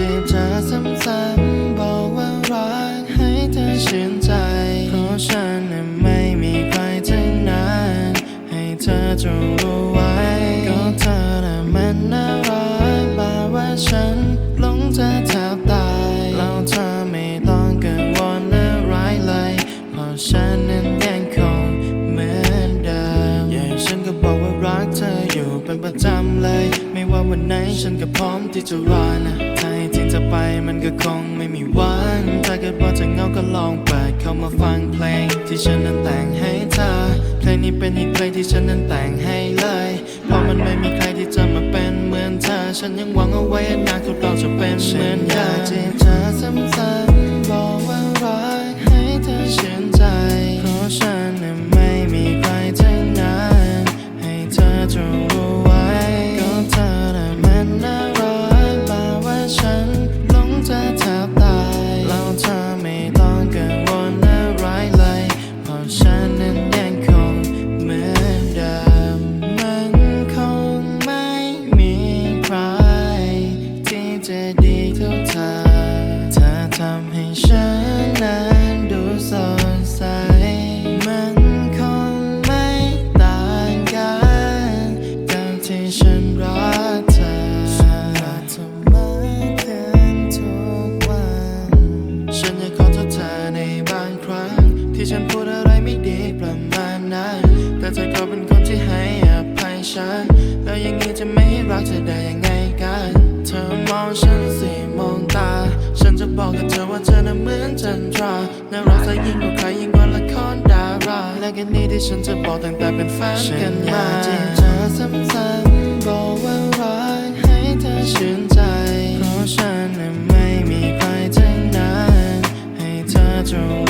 จีบเธอซ้ำบอกว่ารักให้เธอชื่นใจเพราะฉันนั้นไม่มีใครทั้งนั้นให้เธอจงรู้ไว้ก็เธอน่ะมันน่ารักมาว่าฉันหลงเธอแทบตายแล้วเธอไม่ต้องกังวลอะไรเลยเพราะฉันนั้นยังคงเหมือนเดิมอย่าใฉันก็บอกว่ารักเธออยู่เป็นประจำเลย ไม่ว่าวันไหนฉันก็พร้อมที่จะรอนะ จะไปมันก็คงไม่มีวัน ถ้าเกิดว่าจะเงาก็ลองเปิดเข้ามาฟังเพลง ที่ฉันนั้นแต่งให้เธอ เพลงนี้เป็นอีกเพลงที่ฉันนั้นแต่งให้เลย เพราะมันไม่มีใครที่จะมาเป็นเหมือนเธอ ฉันยังหวังเอาไว้อนาคตเราจะเป็นเหมือนอยากจีบเธอซ้ำๆบอก ทำให้ฉันนั้นดูสดใสมันคงไม่ต่างกันกับที่ฉันรักเธอรักเธอมากขึ้นทุกวัน ฉันอยากขอโทษเธอในบางครั้ง ที่ฉันพูดอะไรไม่ดีประมาณนั้น แต่เธอก็เป็นคนที่ให้อภัยฉัน แล้วอย่างนี้จะไม่ให้รักเธอได้ยัง และกันนี้ที่ฉันจะบอกตั้งแต่เป็นแฟนกันมาจีบเธอซ้ำๆบอกว่ารักให้เธอชื่นใจ เพราะฉันน่ะไม่มีใครทั้งนั้นให้เธอจงรู้